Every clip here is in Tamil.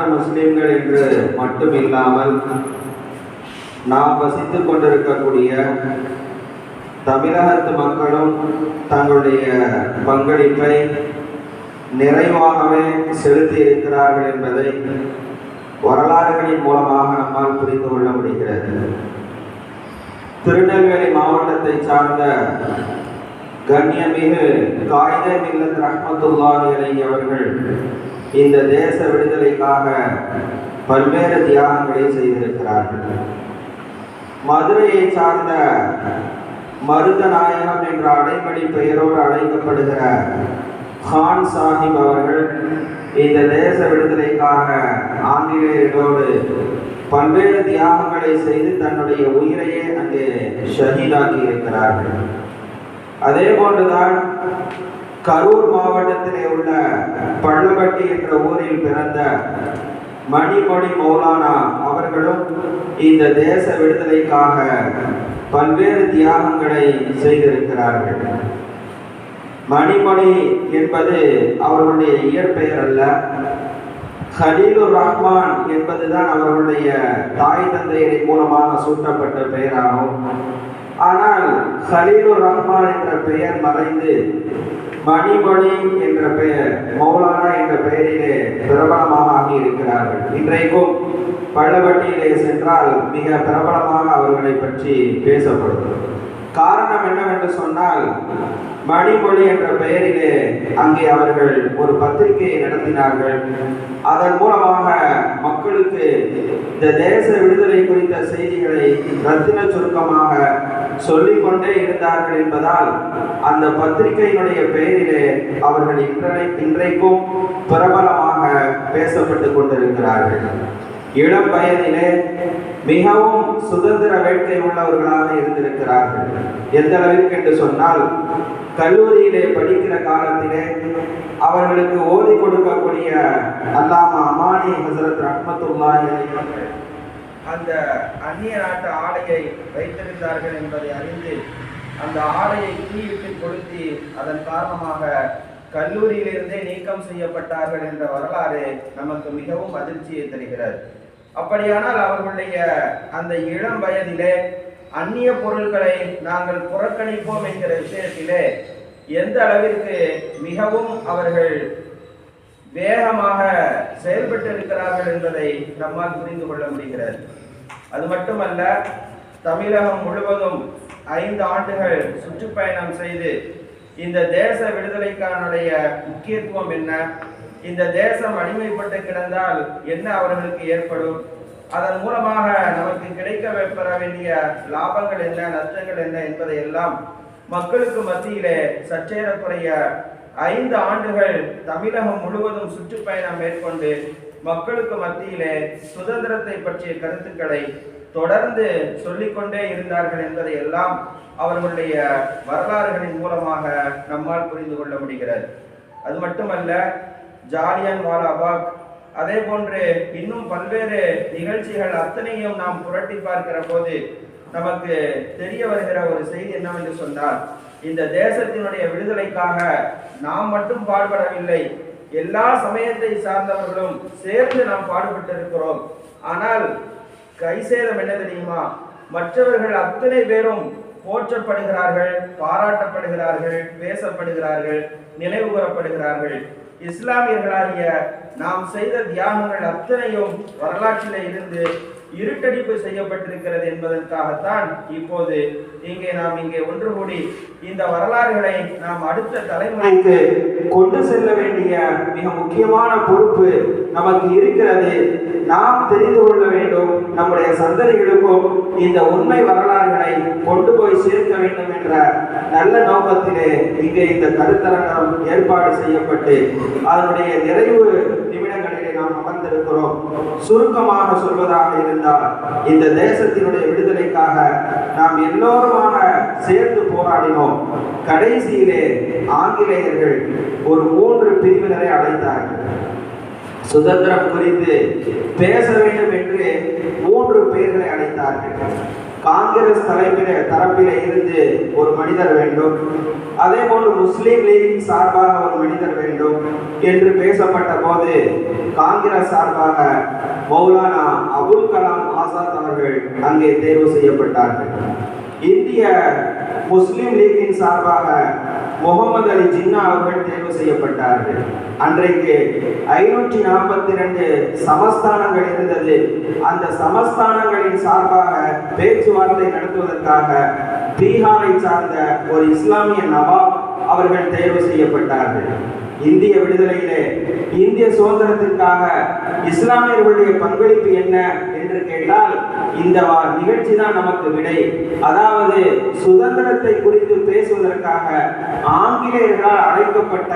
சாதாரண முஸ்லீம்கள் என்று மட்டும் இல்லாமல் நாம் வசித்துக் கொண்டிருக்கக்கூடிய தமிழகத்து மக்களும் தங்களுடைய பங்களிப்பை நிறைவாகவே செலுத்தி இருக்கிறார்கள் என்பதை வரலாறுகளின் மூலமாக நம்மால் புரிந்து கொள்ள முடிகிறது. திருநெல்வேலி மாவட்டத்தை சார்ந்த கண்ணியமிகு காயிதே மில்லத் ரஹ்மத்துல்லாஹி அலைஹி அவர்கள் இந்த தேச விடுதலைக்காக பல்வேறு தியாகங்களை செய்திருக்கிறார்கள். மதுரையை சார்ந்த மருதநாயகம் என்ற அடைமொழி பெயரோடு அழைக்கப்படுகிற கான் சாஹிப் அவர்கள் இந்த தேச விடுதலைக்காக ஆங்கிலேயர்களோடு பல்வேறு தியாகங்களை செய்து தன்னுடைய உயிரையே அங்கே ஷஹீதாக்கி இருக்கிறார்கள் அதே போன்றுதான் கரூர் மாவட்டத்திலே உள்ள பள்ளப்பட்டி என்ற ஊரில் பிறந்த மணிமொழி மௌலானா அவர்களும் இந்த தேச விடுதலைக்காக பல்வேறு தியாகங்களை செய்திருக்கிறார்கள். மணிமொழி என்பது அவர்களுடைய இயற்பெயர் அல்ல. ஹலீலுர் ரஹ்மான் என்பதுதான் அவர்களுடைய தாய் தந்தையரின் மூலமாக சூட்டப்பட்ட பெயராகும். ஆனால் ஹலீலுர் ரஹ்மான் என்ற பெயர் மறைந்து மணிமொழி என்ற பெயர் மௌலானா என்ற பெயரிலே பிரபலமாக ஆகி இருக்கிறார்கள் இன்றைக்கும் பள்ளப்பட்டியிலே சென்றால் மிக பிரபலமாக அவர்களை பற்றி பேசப்படும். காரணம் என்னவென்று சொன்னால் மணிமொழி என்ற பெயரிலே அங்கே அவர்கள் ஒரு பத்திரிகையை நடத்தினார்கள். அதன் மூலமாக மக்களுக்கு இந்த தேச விடுதலை குறித்த செய்திகளை ரத்தின சுருக்கமாக சொல்லிக்கொண்டே இருந்தார்கள் என்பதால் அந்த பத்திரிகையினுடைய பெயரிலே அவர்கள் இன்றை இன்றைக்கும் பிரபலமாக பேசப்பட்டு கொண்டிருக்கிறார்கள். இளம் வயதிலே மிகவும் சுதந்திர வேட்கை உள்ளவர்களாக இருந்திருக்கிறார்கள். எந்த அளவிற்கு என்று சொன்னால் கல்லூரியிலே படிக்கிற காலத்திலே அவர்களுக்கு ஓதி கொடுக்கக்கூடிய அல்லாமா அமானி ஹசரத் ரஹ்மத்துல்லாஹி அந்த அந்நிய நாட்டு ஆடையை வைத்திருந்தார்கள் என்பதை அறிந்து அந்த ஆடையை தீயிட்டு கொளுத்தி அதன் காரணமாக கல்லூரியிலிருந்தே நீக்கம் செய்யப்பட்டார்கள் என்ற வரலாறு நமக்கு மிகவும் அதிர்ச்சியை தருகிறது. அப்படியானால் அவர்களுடைய அந்த இளம் வயதிலே அந்நிய பொருட்களை நாங்கள் புறக்கணிப்போம் என்கிற விஷயத்திலே எந்த அளவிற்கு மிகவும் அவர்கள் வேகமாக செயல்பட்டு இருக்கிறார்கள் என்பதை நம்மால் புரிந்து கொள்ள முடிகிறது. அது மட்டுமல்ல தமிழகம் முழுவதும் ஐந்து ஆண்டுகள் சுற்றுப்பயணம் செய்து இந்த தேச விடுதலைக்கானுடைய முக்கியத்துவம் என்ன? இந்த தேசம் அடிமைப்பட்டு கிடந்தால் என்ன அவர்களுக்கு ஏற்படும்? அதன் மூலமாக நமக்கு கிடைக்க பெற வேண்டிய லாபங்கள் என்ன நஷ்டங்கள் என்ன என்பதை எல்லாம் மக்களுக்கு மத்தியிலே சற்றேறக்குறைய ஐந்து ஆண்டுகள் தமிழகம் முழுவதும் சுற்றுப்பயணம் மேற்கொண்டு மக்களுக்கு மத்தியிலே சுதந்திரத்தை பற்றிய கருத்துக்களை தொடர்ந்து சொல்லிக்கொண்டே இருந்தார்கள் என்பதை எல்லாம் அவர்களுடைய வரலாறுகளின் மூலமாக நம்மால் புரிந்து கொள்ள முடிகிறது. அது மட்டுமல்ல ஜாலியன் வாலாபாக் அதே போன்று இன்னும் பல்வேறு நிகழ்ச்சிகள் அத்தனையும் நாம் புரட்டி பார்க்கிற போது நமக்கு தெரிய வருகிற ஒரு செய்தி என்னவென்று சொன்னால் இந்த தேசத்தினுடைய விடுதலைக்காக நாம் மட்டும் பாடுபடவில்லை. எல்லா சமயத்தை சார்ந்தவர்களும் சேர்ந்து நாம் பாடுபட்டு இருக்கிறோம் ஆனால் கைசேதம் என்ன தெரியுமா? மற்றவர்கள் அத்தனை பேரும் போற்றப்படுகிறார்கள் பாராட்டப்படுகிறார்கள் பேசப்படுகிறார்கள் நினைவு கூறப்படுகிறார்கள். இஸ்லாமியர்களாகிய நாம் செய்த தியாகங்கள் அத்தனையும் வரலாற்றிலே இருந்து இருட்டடிப்பு செய்யப்பட்டிருக்கிறது என்பதற்காகத்தான் இப்போது இங்கே நாம் இங்கே ஒன்று கூடி இந்த வரலாறுகளை நாம் அடுத்த தலைமுறைக்கு கொண்டு செல்ல வேண்டிய மிக முக்கியமான பொறுப்பு நமக்கு இருக்கிறது. நாம் தெரிந்து கொள்ள வேண்டும் நம்முடைய சந்ததிகளுக்கும் இந்த உண்மை வரலாறுகளை கொண்டு போய் சேர்க்க வேண்டும் என்ற நல்ல நோக்கத்திலே இங்கே இந்த கருத்தரங்கம் ஏற்பாடு செய்யப்பட்டு அதனுடைய நிறைவு நிமிடம் நாம் அமர்ந்திருக்கிறோம். சுருக்கமாக சொல்வதாக இருந்தால் இந்த தேசத்தினுடைய விடுதலைக்காக நாம் எல்லோருமாக சேர்ந்து போராடினோம். கடைசியிலே ஆங்கிலேயர்கள் ஒரு மூன்று பிரிவினரை அழைத்தார்கள். சுதந்திரம் குறித்து பேச வேண்டும் என்று மூன்று பேர்களை அழைத்தார் காங்கிரஸ் தலைப்பில தரப்பில இருந்து ஒரு மனிதர் வேண்டும். அதே போன்று முஸ்லீம் லீக் சார்பாக ஒரு மனிதர் வேண்டும் என்று பேசப்பட்ட போது காங்கிரஸ் சார்பாக மௌலானா அபுல் கலாம் ஆசாத் அவர்கள் அங்கே தேர்வு செய்யப்பட்டார்கள். இந்திய முஸ்லீம் லீக்கின் சார்பாக முகமது அலி ஜின்னா அவர்கள் தேர்வு செய்யப்பட்டார்கள். அன்றைக்கு ஐநூற்றி நாற்பத்தி ரெண்டு சமஸ்தானங்கள் இருந்தது. அந்த சமஸ்தானங்களின் சார்பாக பேச்சுவார்த்தை நடத்துவதற்காக பீகாரை சார்ந்த ஒரு இஸ்லாமிய நவாப் அவர்கள் தேர்வு செய்யப்பட்டார்கள். இந்திய விடுதலையிலே இந்திய சுதந்திரத்திற்காக இஸ்லாமியர்களுடைய பங்களிப்பு என்ன என்று கேட்டால் இந்த நிகழ்ச்சி தான் நமக்கு விடை. அதாவது சுதந்திரத்தை குறித்து பேசுவதற்காக ஆங்கிலேயர்களால் அழைக்கப்பட்ட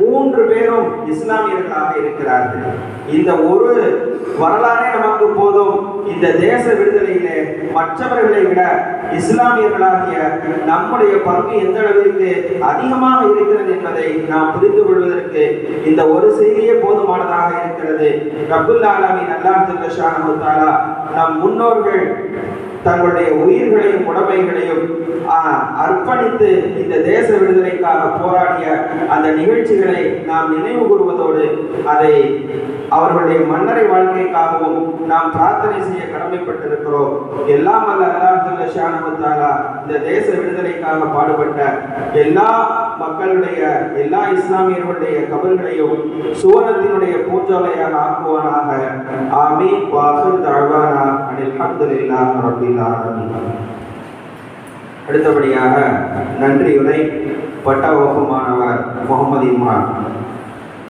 மூன்று பேரும் இஸ்லாமியர்களாக இருக்கிறார்கள். இந்த ஒரு வரலாறே நமக்கு போதும். இந்த தேச விடுதலையிலே மற்றவர்களை விட இஸ்லாமியர்களாகிய நம்முடைய பங்கு எந்த அளவிற்கு அதிகமாக இருக்கிறது என்பதை நாம் புரிந்து கொள்வதற்கு இந்த ஒரு செய்தியே போதுமானதாக இருக்கிறது. ரபுல் ஆலமின் அல்லாஹ் ஜல்லஷானஹு நம் முன்னோர்கள் தங்களுடைய உயிர்களையும் உடமைகளையும் அர்ப்பணித்து இந்த தேச விடுதலைக்காக போராடிய அந்த நிகழ்ச்சிகளை நாம் நினைவு கூறுவதோடு அதை அவர்களுடைய மன்னரை வாழ்க்கைக்காகவும் நாம் பிரார்த்தனை செய்ய கடமைப்பட்டிருக்கிறோம். எல்லாம் அல்ல அல்லாஹுல்ல இந்த தேச விடுதலைக்காக பாடுபட்ட எல்லா மக்களுடைய எல்லா இஸ்லாமியர்களுடைய கபல்களையும் சுவனத்தினுடைய பூஞ்சோலையாக ஆக்குவானாக. அனில் ஹம்துலில்லாஹ் ரப்பில் ஆலமீன் அடுத்தபடியாக நன்றியுரை பட்ட வகுமானவர் முகமது இம்ரான்